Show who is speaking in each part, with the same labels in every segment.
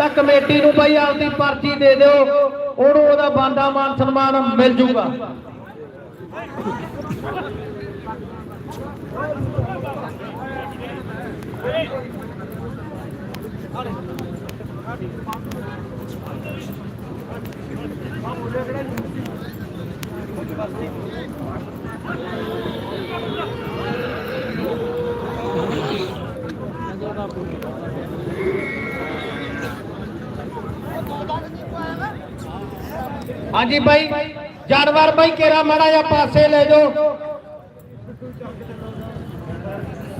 Speaker 1: ਤਾਂ ਕਮੇਟੀ ਨੂੰ ਭਾਈ ਆਪਦੀ ਪਰਚੀ ਦੇ ਦਿਓ, ਉਹਨੂੰ ਉਹਦਾ ਬਾਂਦਾ ਮਾਨ ਸਨਮਾਨ ਮਿਲ ਜੂਗਾ। ਹਾਂਜੀ ਭਾਈ ਜਾਨਵਰ ਭਾਈ ਕੇਰਾ ਮਾੜਾ ਜਿਹਾ ਪਾਸੇ ਲੈ ਜਾਓ।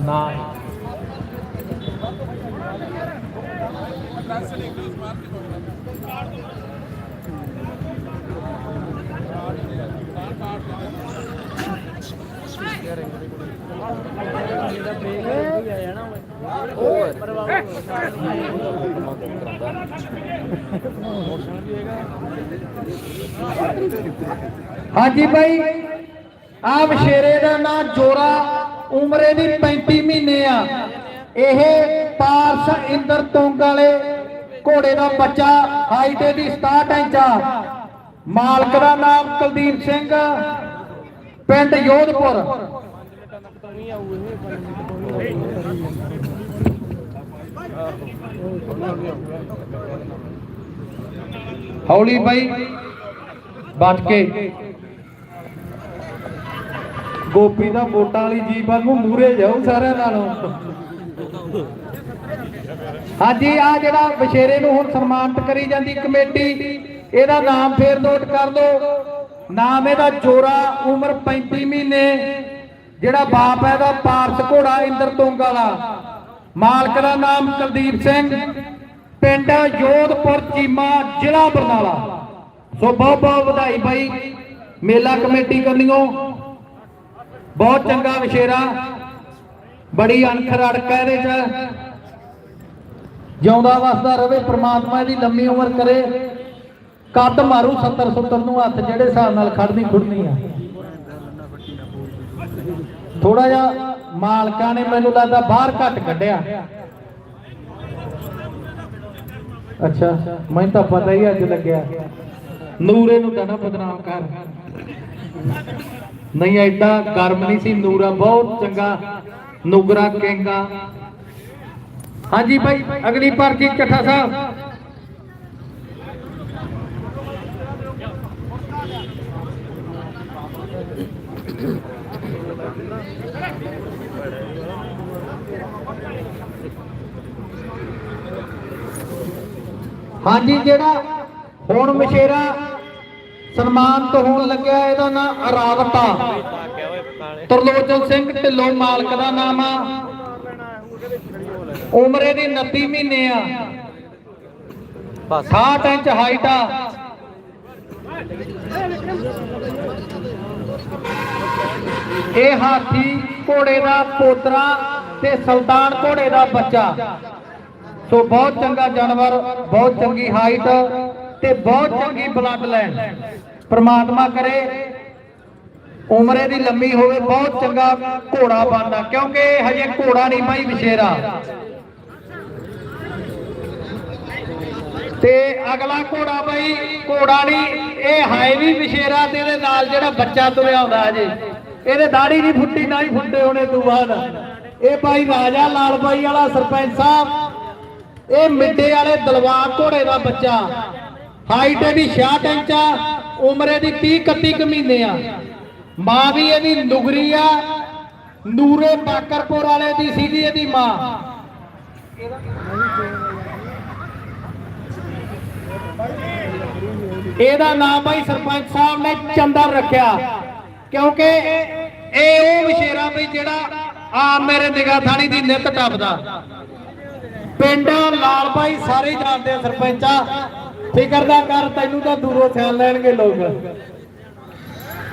Speaker 1: ਨਾ। ਹਾਂਜੀ ਬਾਈ ਆ ਮਸ਼ੇਰੇ ਦਾ ਨਾਂ ਜੋਰਾ, ਉਮਰੇ ਦੀ 35 ਮਹੀਨੇ ਆ। ਇਹ ਪਾਰਸ ਇੰਦਰ ਤੁੰਗ ਵਾਲੇ ਘੋੜੇ ਦਾ ਬੱਚਾ ਹਾਈਟ ਦੀ 67 ਇੰਚ ਆ। ਮਾਲਕ ਦਾ ਨਾਮ ਕੁਲਦੀਪ ਸਿੰਘ, ਪਿੰਡ ਯੋਧਪੁਰ। ਹੌਲੀ ਬਾਈ ਬਚ ਕੇ। ਗੋਪੀ ਦਾ ਵੋਟਾਂ ਵਾਲੀ ਜੀਪ ਵਾਂਗੂ ਮੂਰੇ ਜਾਊ ਸਾਰਿਆਂ ਨਾਲੋਂ। ਹਾਂਜੀ, ਆ ਜਿਹੜਾ ਬਸ਼ੇਰੇ ਨੂੰ ਹੁਣ ਸਨਮਾਨਿਤ ਕਰੀ ਜਾਂਦੀ ਕਮੇਟੀ, ਇਹਦਾ ਨਾਮ ਫੇਰ ਨੋਟ ਕਰ ਲਓ। ਨਾਮ ਇਹਦਾ ਜੋਰਾ, ਉਮਰ 35 ਮਹੀਨੇ, ਜਿਹੜਾ ਬਾਪ ਹੈ ਇਹਦਾ ਪਾਰਸ ਘੋੜਾ ਇੰਦਰ ਤੁੰਗ ਵਾਲਾ। ਮਾਲਕ ਦਾ ਨਾਮ ਕੁਲਦੀਪ ਸਿੰਘ, ਪਿੰਡ ਯੋਧਪੁਰ ਚੀਮਾ, ਜ਼ਿਲ੍ਹਾ ਬਰਨਾਲਾ। ਸੋ ਬਹੁਤ ਬਹੁਤ ਵਧਾਈ ਬਾਈ। ਮੇਲਾ ਕਮੇਟੀ ਕਰਨੀਓ ਬਹੁਤ ਚੰਗਾ ਵਿਸ਼ੇਰਾ, ਬੜੀ ਅਣਖ ਰੜਕ ਹੈ ਇਹਦੇ ਚ। ਜਿਉਂਦਾ ਵਸਦਾ ਰਵੇ, ਪ੍ਰਮਾਤਮਾ ਦੀ ਲੰਮੀ ਉਮਰ ਕਰੇ। ਕੱਦ ਮਾਰੂ 70 70 ਨੂੰ ਹੱਥ, ਜਿਹੜੇ ਹਿਸਾਬ ਨਾਲ ਖੜਨੀ ਖੁੜਨੀ ਆ। ਥੋੜਾ ਜਿਹਾ ਮਾਲਕਾਂ ਨੇ ਮੈਨੂੰ ਲੱਗਦਾ ਬਾਹਰ ਘੱਟ ਕੱਢਿਆ। ਅੱਛਾ, ਮੈਨੂੰ ਤਾਂ ਪਤਾ ਹੀ ਅੱਜ ਲੱਗਿਆ। ਨੂਰੇ ਨੂੰ ਤਾਂ ਬਦਨਾਮ ਕਰ। ਨਹੀਂ ਐਡਾ ਗਰਮ ਨਹੀਂ ਸੀ, ਨੂਰਾ ਬਹੁਤ ਚੰਗਾ, ਨੁਗਰਾ ਕੈਂਗਾ। ਹਾਂਜੀ ਭਾਈ, ਅਗਲੀ ਪਰਚੀ ਇਕੱਠਾ ਸਾਹਿਬ। ਹਾਂਜੀ ਜਿਹੜਾ ਹੁਣ ਮਸ਼ੇਰਾ ਸਨਮਾਨਿਤ ਹੋਣ ਲੱਗਿਆ ਇਹਦਾ ਨਾਮ ਅਰਾਵਤਾ ਤਰਲੋਚਨ ਸਿੰਘ ਢਿੱਲੋਂ ਮਾਲਕ ਦਾ ਨਾਮ ਆ। ਉਮਰ ਇਹਦੀ 29 ਮਹੀਨੇ ਆ। 60 ਇੰਚ ਹਾਈਟ ਆ। ਇਹ ਹਾਥੀ ਘੋੜੇ ਦਾ ਪੋਤਰਾ ਤੇ ਸੁਲਤਾਨ ਘੋੜੇ ਦਾ ਬੱਚਾ। ਸੋ ਬਹੁਤ ਚੰਗਾ ਜਾਨਵਰ, ਬਹੁਤ ਚੰਗੀ ਹਾਈਟ ਤੇ ਬਹੁਤ ਚੰਗੀ ਬਲੱਡ ਲਾਈਨ ਪ੍ਰਮਾਤਮਾ ਕਰੇ, ਉਮਰੇ ਦੀ ਲੰਮੀ ਹੋਵੇ, ਬਹੁਤ ਚੰਗਾ ਘੋੜਾ ਬਣਨਾ ਕਿਉਂਕਿ ਹਜੇ ਘੋੜਾ ਨਹੀਂ ਭਾਈ ਵਿਸ਼ੇਰਾ ਤੇ ਅਗਲਾ ਘੋੜਾ ਬਾਈ ਘੋੜਾ ਨਹੀਂ, ਇਹ ਹੈ ਵੀ ਵਿਸ਼ੇਰਾ ਤੇ ਇਹਦੇ ਨਾਲ ਜਿਹੜਾ ਬੱਚਾ ਤੁਰਿਆ ਹੁੰਦਾ ਹਜੇ। ਇਹਦੇ ਦਾੜੀ ਨਹੀਂ ਫੁੱਟੀ, ਨਾ ਹੀ ਫੁੱਟੇ ਹੋਣੇ ਤੋਂ ਬਾਅਦ। ਇਹ ਭਾਈ ਰਾਜਾ ਲਾਲ ਬਾਈ ਵਾਲਾ ਸਰਪੰਚ ਸਾਹਿਬ ਇਹ ਮਿੱਡੇ ਵਾਲੇ ਦਲਵਾਰ ਘੋੜੇ ਦਾ ਬੱਚਾ। ਹਾਈਟ ਇਹਦੀ 66 ਇੰਚ ਆ, ਉਮਰ ਇਹਦੀ 30 31 ਮਹੀਨੇ ਆ। ਮਾਂ ਵੀ ਇਹਦੀ ਨੁਗਰੀ ਆ, ਨੂਰੇ ਬਾਕਰਪੁਰ ਵਾਲੇ ਦੀ ਸੀਗੀ ਇਹਦੀ ਮਾਂ। ਇਹਦਾ ਨਾਮ ਭਾਈ ਸਰਪੰਚ ਸਾਹਿਬ ਨੇ ਚੰਦਰ ਰੱਖਿਆ। ਕਿਉਂਕਿ ਇਹ ਉਹ ਵਿਸ਼ੇਰਾ ਵੀ ਜਿਹੜਾ ਆ ਮੇਰੇ ਨਿਗਾਹ ਥਾਣੀ ਦੀ ਨਿੱਤ ਟੱਪਦਾ। ਪਿੰਡ ਲਾਲ ਭਾਈ ਸਾਰੇ ਜਾਣਦੇ ਆ ਸਰਪੰਚਾ। ਫਿਕਰ ਦਾ ਕਰ, ਤੈਨੂੰ ਤਾਂ ਦੂਰੋਂ ਸਿਆਣ ਲੈਣਗੇ ਲੋਕ।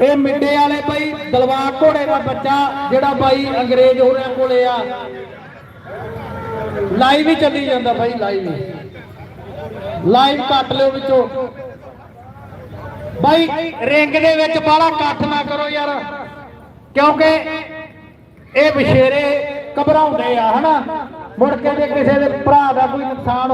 Speaker 1: ਇਹ ਮਿੱਡੇ ਵਾਲੇ ਭਾਈ ਦਲਵਾਰ ਘੋੜੇ ਦਾ ਬੱਚਾ, ਜਿਹੜਾ ਭਾਈ ਅੰਗਰੇਜ਼ ਹੋਰਿਆਂ ਕੋਲੇ ਆ। ਲਾਈਵ ਹੀ ਚੱਲੀ ਜਾਂਦਾ ਭਾਈ ਲਾਈਵ ਲਾਈਵ ਕੱਟ ਲਿਓ ਵਿੱਚੋਂ। ਭਾਈ ਰਿੰਗ ਦੇ ਵਿੱਚ ਬਾਹਲਾ ਇਕੱਠ ਨਾ ਕਰੋ ਯਾਰ। ਕਿਉਂਕਿ ਇਹ ਵਿਸ਼ੇਰੇ ਘਬਰਾਉਂਦੇ ਆ, ਹਨਾ? ਮੁੜ ਕੇ ਜੇ ਕਿਸੇ ਦੇ ਭਰਾ ਦਾ ਕੋਈ ਨੁਕਸਾਨ